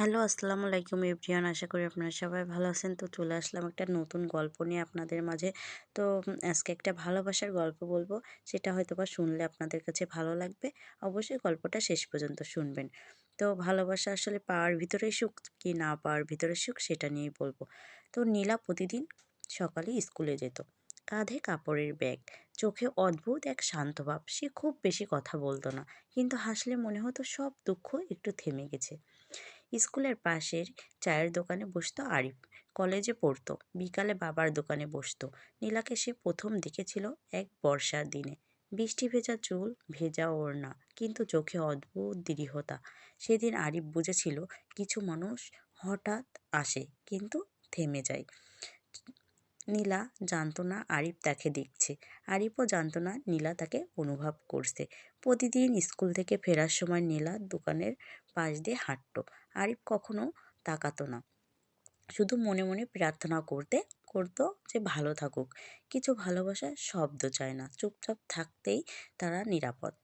Hello, আসসালামু আলাইকুম everyone. আশা করি আপনারা সবাই ভালো আছেন। তো চলে আসলাম একটা নতুন গল্প নিয়ে আপনাদের মাঝে। তো আজকে একটা ভালোবাসার গল্প বলব। সেটা হয়তো বা শুনলে আপনাদের কাছে ভালো লাগবে। অবশ্যই গল্পটা শেষ পর্যন্ত শুনবেন। তো ভালোবাসা আসলে পাওয়ার ভিতরে সুখ কি না পাওয়ার ভিতরে সুখ সেটা নিয়েই বলব। তো নীলা প্রতিদিন সকালে স্কুলে যেত। কাঁধে কাপড়ের ব্যাগ। চোখে অদ্ভুত এক শান্ত ভাব। সে খুব বেশি কথা বলতো না। কিন্তু হাসলে মনে হতো সব দুঃখ একটু থেমে গেছে। স্কুলের পাশের চায়ের দোকানে বসতো আরিফ। কলেজে পড়তো, বিকালে বাবার দোকানে বসতো। নীলাকে সে প্রথম দেখেছিল এক বর্ষার দিনে। বৃষ্টি ভেজা চুল, ভেজা ওড়না, কিন্তু চোখে অদ্ভুত দৃঢ়তা। সেদিন আরিফ বুঝেছিল কিছু মানুষ হঠাৎ আসে, কিন্তু থেমে যায়। নীলা জানতো না আরিফ তাকে দেখছে। আরিফও জানতো না নীলা তাকে অনুভব করছে। প্রতিদিন স্কুল থেকে ফেরার সময় নীলা দোকানের পাশ দিয়ে হাঁটতো। আরিফ কখনো তাকাতো না। শুধু মনে মনে প্রার্থনা করতে, করতো যে ভালো থাকুক। কিছু ভালোবাসার শব্দ চায় না। চুপচাপ থাকতেই তারা নিরাপদ।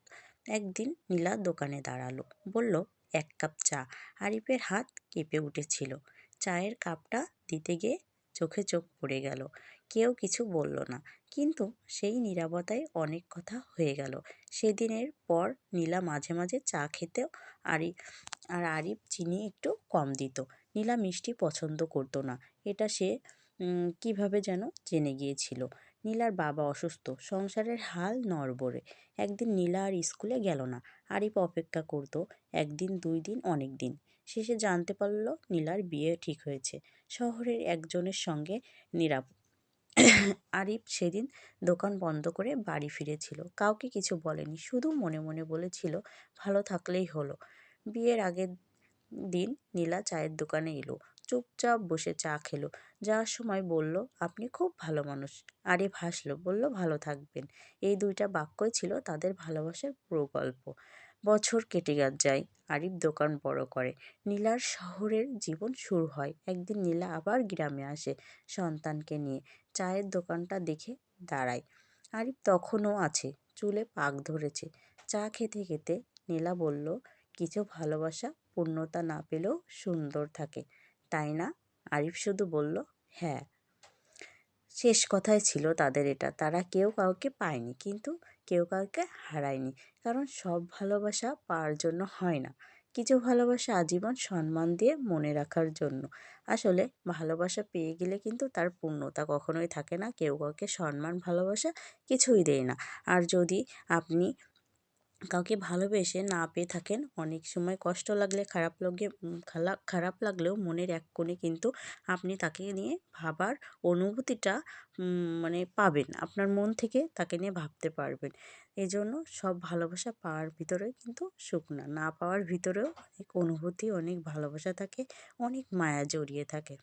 একদিন নীলা দোকানে দাঁড়াল। বলল, এক কাপ চা। আরিফের হাত কেঁপে উঠেছিল। চায়ের কাপটা দিতে গিয়ে চোখে চোখ পড়ে গেল। কেউ কিছু বলল না। কিন্তু সেই নীরবতায় অনেক কথা হয়ে গেল। সেদিনের পর নীলা মাঝে মাঝে চা খেতেও আরি, আর আরিফ চিনি একটু কম দিত। নীলা মিষ্টি পছন্দ করতো না। এটা সে কীভাবে যেন জেনে গিয়েছিল। নীলার বাবা অসুস্থ। সংসারের হাল নড়বড়ে। একদিন নীলা আর স্কুলে গেল না। আরিফ অপেক্ষা করতো একদিন, দুই দিন, অনেক দিন। শেষে জানতে পারল নীলার বিয়ে ঠিক হয়েছে। শহরের একজনের সঙ্গে নিরাপ আরিফ সেদিন দোকান বন্ধ করে বাড়ি ফিরেছিল। কাউকে কিছু বলেনি, শুধু মনে মনে বলেছিল, ভালো থাকলেই হলো। বিয়ের আগের দিন নীলা চায়ের দোকানে এলো। চুপচাপ বসে চা খেলো। যাওয়ার সময় বলল, আপনি খুব ভালো মানুষ। আরিফ হাসলো বলল, ভালো থাকবেন। এই দুইটা বাক্যই ছিল তাদের ভালোবাসার প্রকল্প। বছর কেটে যায়, আরিফ দোকান বড় করে। নীলার শহরের জীবন শুরু হয়। একদিন নীলা আবার গ্রামে আসে সন্তানকে নিয়ে। চায়ের দোকানটা দেখে দাঁড়ায়। আরিফ তখনও আছে, চুলে পাক ধরেছে। চা খেতে খেতে নীলা বলল, কিছু ভালোবাসা পূর্ণতা না পেলেও সুন্দর থাকে। তাই না? আরিফ শুধু বলল হ্যাঁ। শেষ কথাই ছিল তাদের এটা। তারা কেউ কাউকে পায়নি, কিন্তু কেউ কাউকে হারায়নি। কারণ সব ভালোবাসা পাওয়ার জন্য হয় না। কিছু ভালোবাসা আজীবন সম্মান দিয়ে মনে রাখার জন্য। আসলে ভালোবাসা পেয়ে গেলে কিন্তু তার পূর্ণতা কখনোই থাকে না। কেউ কাউকে সম্মান, ভালোবাসা কিছুই দেয় না। আর যদি আপনি কাউকে ভালোবেসে না পেয়ে থাকেন। অনেক সময় কষ্ট লাগলে, খারাপ লাগে খারাপ লাগলেও মনের এক কোণে কিন্তু আপনি তাকে নিয়ে ভাবার অনুভূতিটা মানে পাবেন। আপনার মন থেকে তাকে নিয়ে ভাবতে পারবেন। এই জন্য সব ভালোবাসা পাওয়ার ভিতরে কিন্তু সুখ না। না পাওয়ার ভিতরেও অনেক অনুভূতি, অনেক ভালোবাসা থাকে, অনেক মায়া জড়িয়ে থাকে।